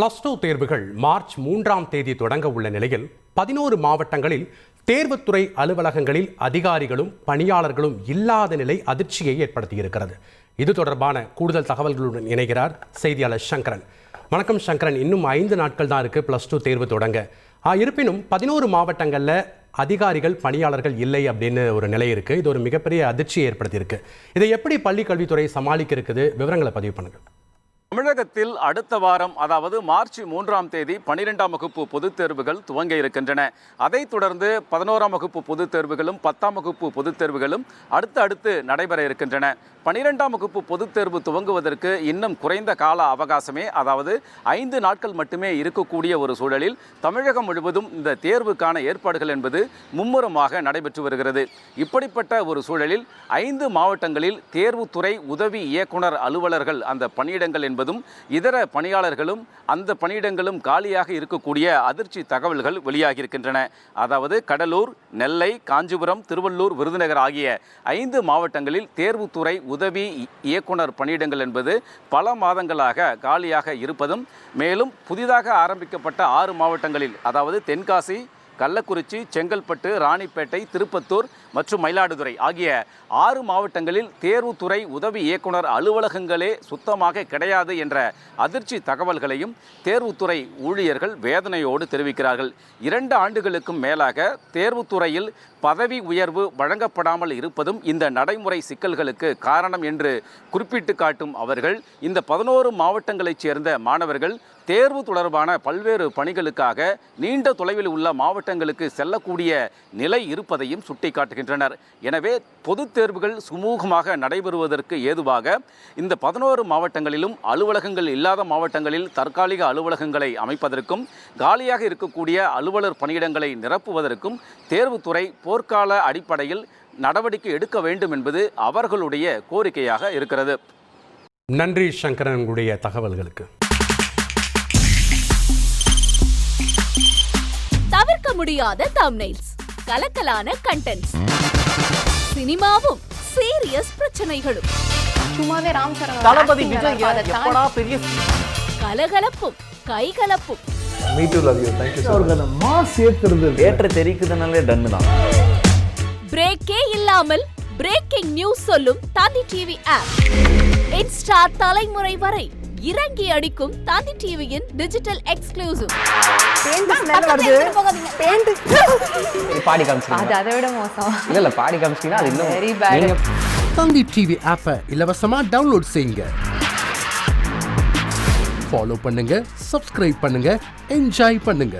Plus two தேர்வுகள் March மூன்றாம் தேதி தொடங்க உள்ள நிலையில் பதினோரு மாவட்டங்களில் தேர்வுத்துறை அலுவலகங்களில் அதிகாரிகளும் பணியாளர்களும் இல்லாத நிலை அதிர்ச்சியை ஏற்படுத்தியிருக்கிறது. இது தொடர்பான கூடுதல் தகவல்களுடன் இணைகிறார் செய்தியாளர் சங்கரன். வணக்கம் சங்கரன். இன்னும் ஐந்து நாட்கள் தான் இருக்கு ப்ளஸ் டூ தேர்வு தொடங்க. ஆ, இருப்பினும் பதினோரு மாவட்டங்களில் அதிகாரிகள் பணியாளர்கள் இல்லை அப்படின்னு ஒரு நிலை இருக்கு. இது ஒரு மிகப்பெரிய அதிர்ச்சியை ஏற்படுத்தியிருக்கு. இதை எப்படி பள்ளி கல்வித்துறை சமாளிக்க இருக்குது? விவரங்களை பதிவு பண்ணுங்கள். தமிழகத்தில் அடுத்த வாரம் அதாவது மார்ச் மூன்றாம் தேதி பனிரெண்டாம் வகுப்பு பொதுத் தேர்வுகள் துவங்க இருக்கின்றன. அதைத் தொடர்ந்து பதினோராம் வகுப்பு பொதுத் தேர்வுகளும் பத்தாம் வகுப்பு பொதுத் தேர்வுகளும் அடுத்து அடுத்து நடைபெற இருக்கின்றன. பனிரெண்டாம் வகுப்பு பொதுத் தேர்வு துவங்குவதற்கு இன்னும் குறைந்த கால அவகாசமே அதாவது ஐந்து நாட்கள் மட்டுமே இருக்கக்கூடிய ஒரு சூழலில் தமிழகம் முழுவதும் இந்த தேர்வுக்கான ஏற்பாடுகள் என்பது மும்முரமாக நடைபெற்று வருகிறது. இப்படிப்பட்ட ஒரு சூழலில் ஐந்து மாவட்டங்களில் தேர்வுத்துறை உதவி இயக்குனர் அலுவலர்கள் அந்த பணியிடங்கள் என்பது என்பதும் இதர பணியாளர்களும் அந்த பணியிடங்களும் காலியாக இருக்கக்கூடிய அதிர்ச்சி தகவல்கள் வெளியாகியிருக்கின்றன. அதாவது கடலூர் நெல்லை காஞ்சிபுரம் திருவள்ளூர் விருதுநகர் ஆகிய ஐந்து மாவட்டங்களில் தேர்வுத்துறை உதவி இயக்குனர் பணியிடங்கள் என்பது பல மாதங்களாக காலியாக இருப்பதும் மேலும் புதிதாக ஆரம்பிக்கப்பட்ட ஆறு மாவட்டங்களில் அதாவது தென்காசி கள்ளக்குறிச்சி செங்கல்பட்டு ராணிப்பேட்டை திருப்பத்தூர் மற்றும் மயிலாடுதுறை ஆகிய ஆறு மாவட்டங்களில் தேர்வுத்துறை உதவி இயக்குனர் அலுவலகங்களே சுத்தமாக கிடையாது என்ற அதிர்ச்சி தகவல்களையும் தேர்வுத்துறை ஊழியர்கள் வேதனையோடு தெரிவிக்கிறார்கள். இரண்டு ஆண்டுகளுக்கும் மேலாக தேர்வுத்துறையில் பதவி உயர்வு வழங்கப்படாமல் இருப்பதும் இந்த நடைமுறை சிக்கல்களுக்கு காரணம் என்று குறிப்பிட்டு காட்டும் அவர்கள் இந்த பதினோரு மாவட்டங்களைச் சேர்ந்த மாணவர்கள் தேர்வு தொடர்பான பல்வேறு பணிகளுக்காக நீண்ட தொலைவில் உள்ள மாவட்டங்களுக்கு செல்லக்கூடிய நிலை இருப்பதையும் சுட்டிக்காட்டுகின்றனர். எனவே பொதுத் தேர்வுகள் சுமூகமாக நடைபெறுவதற்கு ஏதுவாக இந்த பதினோரு மாவட்டங்களிலும் அலுவலகங்கள் இல்லாத மாவட்டங்களில் தற்காலிக அலுவலகங்களை அமைப்பதற்கும் காலியாக இருக்கக்கூடிய அலுவலர் பணியிடங்களை நிரப்புவதற்கும் தேர்வுத்துறை போர்க்கால அடிப்படையில் நடவடிக்கை எடுக்க வேண்டும் என்பது அவர்களுடைய கோரிக்கையாக இருக்கிறது. நன்றி சங்கரன் உங்களுடைய தகவல்களுக்கு. தவிர்க்க முடியாத தம்னைல்ஸ் கலக்கலான கண்டென்ட்ஸ் சினிமாவும் சீரியஸ் பிரச்சனைகளும். சும்மாவே ராம் சரண் தளபதி விஜய் எப்படா பெரிய கலகலப்பும் கைகலப்பும். மீட்டு லவ் யூ தேங்க்யூ அந்த மாஸ் ஏத்துறது தேட்டர் தெரிக்குதுனாலே டன்னு தான். பிரேக்கே இல்லாமல் பிரேக்கிங் நியூஸ் சொல்லும் தந்தி டிவி ஆப் இன்ஸ்டா தலைமுறை வரை இறங்கி அடிக்கும் தந்தி டிவியின் டிஜிட்டல் எக்ஸ்க்ளூசிவ் பேண்ட் பாடி காமிச்சிங்க அது அதை விட மோசம். இல்ல இல்ல பாடி அது இன்னும். நீங்க தந்தி டிவி ஆப்பை இலவசமா டவுன்லோட் செய்யுங்க. ஃபாலோ பண்ணுங்க சப்ஸ்கிரைப் பண்ணுங்க என்ஜாய் பண்ணுங்க.